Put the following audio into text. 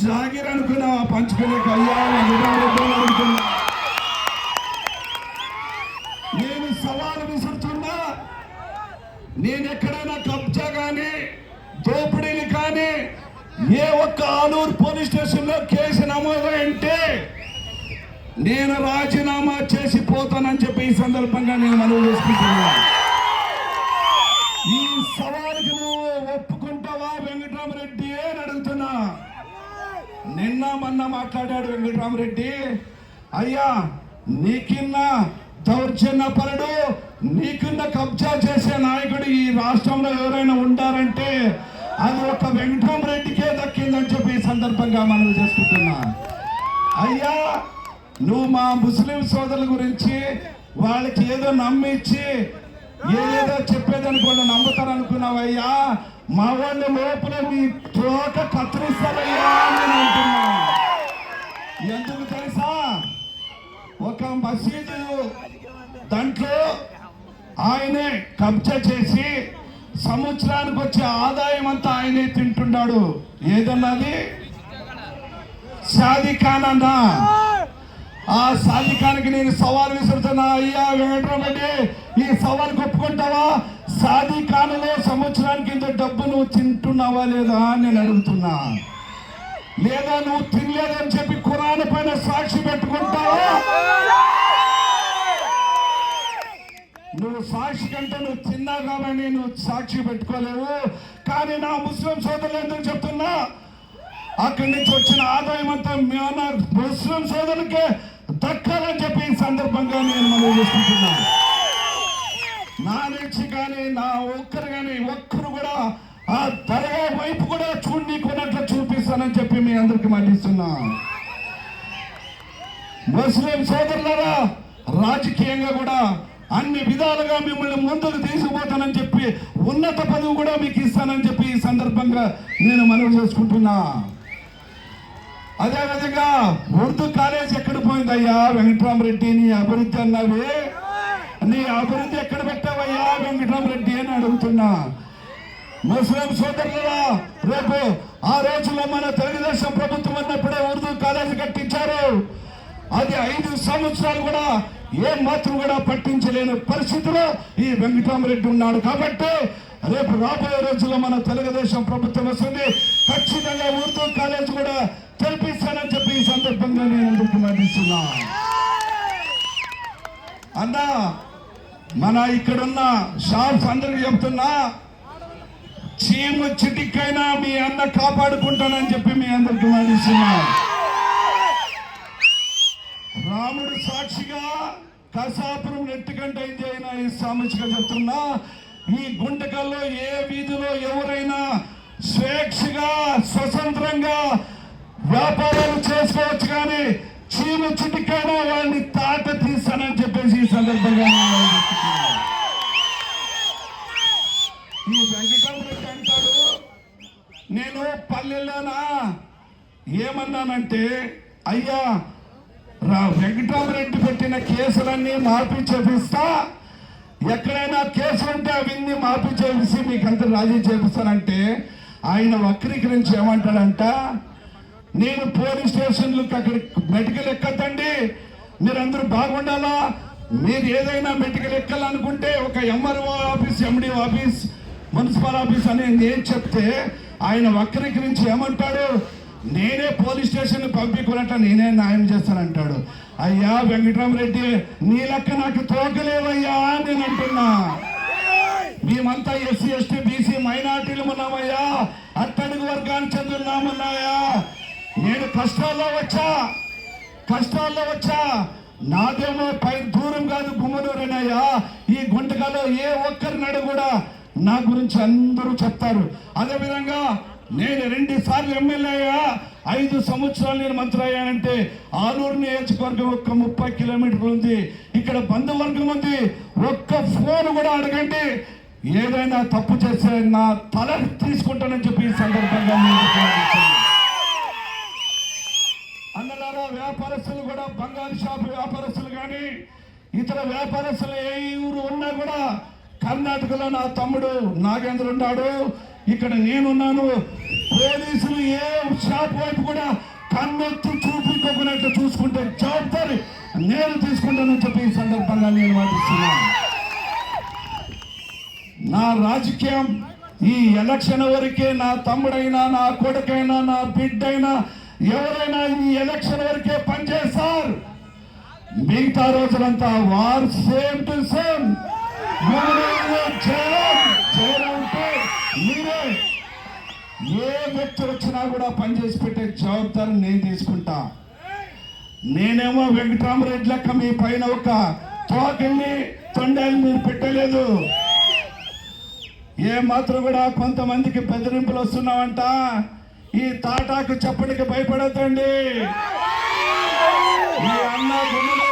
జాగిర్ అనుకున్నా పంచుకునే అయ్యా నేను సవాలు విసురుతున్నా. నేను ఎక్కడైనా కబ్జా కానీ దోపిడీలు కానీ ఏ ఒక్క ఆలూరు పోలీస్ స్టేషన్లో కేసు నమోదంటే నేను రాజీనామా చేసి పోతానని చెప్పి ఈ సందర్భంగా నేను మనవి చేసుకుంటున్నాను. ఈ సవాలుకి నువ్వు ఒప్పుకుంటావా వెంకటరామరెడ్డి అని అడుగుతున్నా నిన్న మొన్న మాట్లాడాడు వెంకటరామరెడ్డి. అయ్యా నీకిన్న దౌర్జన్య పరుడు నీకున్న కబ్జా చేసే నాయకుడు ఈ రాష్ట్రంలో ఎవరైనా ఉండారంటే అది ఒక వెంకటరామరెడ్డికే దక్కిందని చెప్పి ఈ సందర్భంగా మనం చేసుకుంటున్నా. అయ్యా నువ్వు మా ముస్లిం సోదరుల గురించి వాళ్ళకి ఏదో నమ్మిచ్చి ఏదేదో చెప్పేదనుకోండి నమ్ముతారనుకున్నావయ్యా. మా వాళ్ళ లోపల మీ తోక కత్తిరిస్తారయ్యా అని నేను అంటున్నా. ఎందుకు తెలుసా? ఒక మసీదు దాంట్లో ఆయనే కబ్జా చేసి సంవత్సరానికి వచ్చే ఆదాయం అంతా ఆయనే తింటున్నాడు. ఏదన్నది షాదీ అన్న. ఆ సాధికానికి నేను సవాల్ విసురుతున్నా. అయ్యా వెంకటరామరెడ్డి ఈ సవాల్ ఒప్పుకుంటావా? సాదీ ఖాన్లో సంవత్సరానికి ఇంత డబ్బు నువ్వు తింటున్నావా లేదా అని నేను అడుగుతున్నా. లేదా నువ్వు తినలేదని చెప్పి కురాన్ పైన సాక్షి పెట్టుకుంటావా? నువ్వు సాక్షి కంటే నువ్వు తిన్నావు కాబట్టి నువ్వు సాక్షి పెట్టుకోలేవు. కానీ నా ముస్లిం సోదరులు ఎందుకు చెప్తున్నా? అక్కడి నుంచి వచ్చిన ఆదాయం అంతా మన ముస్లిం సోదరులకే దక్కాలని చెప్పి ఈ సందర్భంగా నేను మనం చూసుకుంటున్నాను నా నుంచి కానీ నా ఒక్కరు కానీ ఒక్కరు కూడా ఆ దర్గా వైపు కూడా చూడనీకున్నట్లు చూపిస్తానని చెప్పి మీ అందరికి మండిస్తున్నా ముస్లిం సోదరులరా రాజకీయంగా కూడా అన్ని విధాలుగా మిమ్మల్ని ముందుకు తీసుకుపోతానని చెప్పి ఉన్నత పదవి కూడా మీకు ఇస్తానని చెప్పి ఈ సందర్భంగా నేను మనవి చేసుకుంటున్నా. అదేవిధంగా ఉర్దూ కాలేజ్ ఎక్కడ పోయిందయ్యా? వెంకట్రామరెడ్డిని అభివృద్ధి అన్నవి? నీ అభివృద్ధి ఎక్కడ పెట్టావయ్యా? వెంకటరామరెడ్డి అని అడుగుతున్నా. ముస్లిం సోదరులరా రేపు ఆ రోజుల్లో మన తెలుగుదేశం ప్రభుత్వం అన్నప్పుడే ఉర్దూ కాలేజీ కట్టించారు. అది ఐదు సంవత్సరాలు కూడా ఏ మాత్రం కూడా పట్టించలేని పరిస్థితిలో ఈ వెంకటరామరెడ్డి ఉన్నాడు. కాబట్టి రేపు రాబోయే రోజుల్లో మన తెలుగుదేశం ప్రభుత్వం వస్తుంది. ఖచ్చితంగా ఉర్దూ కాలేజ్ కూడా తెరిపిస్తానని చెప్పి ఈ సందర్భంగా నేను అందరికీ అన్నా మన ఇక్కడున్న షాప్స్ అందరికి చెప్తున్నా చీము చిటికైనా మీ అన్న కాపాడుకుంటానని చెప్పి మీ అందరికి మాటిస్తున్నా రాముడు సాక్షిగా కసాపురం నెట్టుకంటే అయింది అయినా ఈ సామాజిక చెప్తున్నా ఈ గుంటకల్లో ఏ వీధిలో ఎవరైనా స్వేచ్ఛగా స్వతంత్రంగా వ్యాపారాలు చేసుకోవచ్చు కానీ చీమ చిటికైనా వాళ్ళని తాట తీస్తానని చెప్పేసి ఈ సందర్భంగా ఈ వెంకటరెడ్డి అంటాడు నేను పల్లెల్లోనా? ఏమన్నానంటే అయ్యా రా వెంకటరామరెడ్డి పెట్టిన కేసులన్నీ మార్పి చేపిస్తా. ఎక్కడైనా కేసు ఉంటే అవన్నీ మార్పి చేపిసి మీకు అంత రాజీ చేపిస్తానంటే ఆయన వక్రీకరించి ఏమంటాడంట నేను పోలీస్ స్టేషన్లకు అక్కడ మెడికల్ ఎక్కద్దండి. మీరందరూ బాగుండాలా? మీరు ఏదైనా మెడికల్ ఎక్కాలనుకుంటే ఒక MRO office MD office municipal office అని నేను చెప్తే ఆయన వక్రీకరించి ఏమంటాడు? నేనే పోలీస్ స్టేషన్ పంపించుకున్నట్ట నేనే న్యాయం చేస్తానంటాడు. అయ్యా వెంకటరామరెడ్డి నీ లెక్క నాకు తోకలేవయ్యా నేను అంటున్నా. మేమంతా ఎస్సీ ఎస్టీ బీసీ మైనార్టీలు ఉన్నామయ్యా. అట్టడుగు వర్గానికి చెందున్నామన్నాయా నేను కష్టాల్లో వచ్చా కష్టాల్లో వచ్చా. నాదేమో పై దూరం కాదు గుమ్మనూరేనయ్యా. ఈ గుంటకలో ఏ ఒక్కరి నడు కూడా నా గురించి అందరూ చెప్తారు. అదేవిధంగా నేను రెండు సార్లు ఎమ్మెల్యే అయ్యా. ఐదు సంవత్సరాలు నేను మంత్రి అయ్యానంటే ఆలూరు నియోజకవర్గం ఒక్క ముప్పై కిలోమీటర్లు ఉంది. ఇక్కడ బంధువర్గం ఉంది. ఒక్క ఫోన్ కూడా అడగండి. ఏదైనా తప్పు చేస్తే నా తల తీసుకుంటానని చెప్పి ఈ సందర్భంగా వ్యాపారస్తులు కూడా బంగారు షాపు వ్యాపారస్తులు కానీ ఇతర వ్యాపారస్తులు ఏ ఊరు ఉన్నా కూడా కర్ణాటకలో నా తమ్ముడు నాగేంద్ర ఉన్నాడు. ఇక్కడ నేనున్నాను. పోలీసులు ఏ షాప్ వైపు కూడా కన్నెత్తి చూపించుకున్నట్లు చూసుకుంటే జవాబారి నేను తీసుకుంటానని చెప్పి ఈ సందర్భంగా నేను వాదిస్తున్నాను నా రాజకీయం ఈ ఎలక్షన్ వరకే నా తమ్ముడైనా నా కొడుకైనా నా బిడ్డైనా ఎవరైనా ఈ ఎలక్షన్ వరకే పనిచేస్తారు మిగతా రోజులంతా వార్ సేమ్ టు సేమ్. మీరే. ఏ వ్యక్తి వచ్చినా కూడా పనిచేసి పెట్టే జవాబారు నేను తీసుకుంటా. నేనేమో వెంకటరామరెడ్డి లెక్క మీ పైన ఒక తోకెళ్ళి తొండాలు మీరు పెట్టలేదు. ఏ మాత్రం కూడా కొంతమందికి బెదిరింపులు వస్తున్నావంట? ఈ తాటాకు చెప్పడానికి భయపడద్దండి. ఈ అన్న గుమ్మలో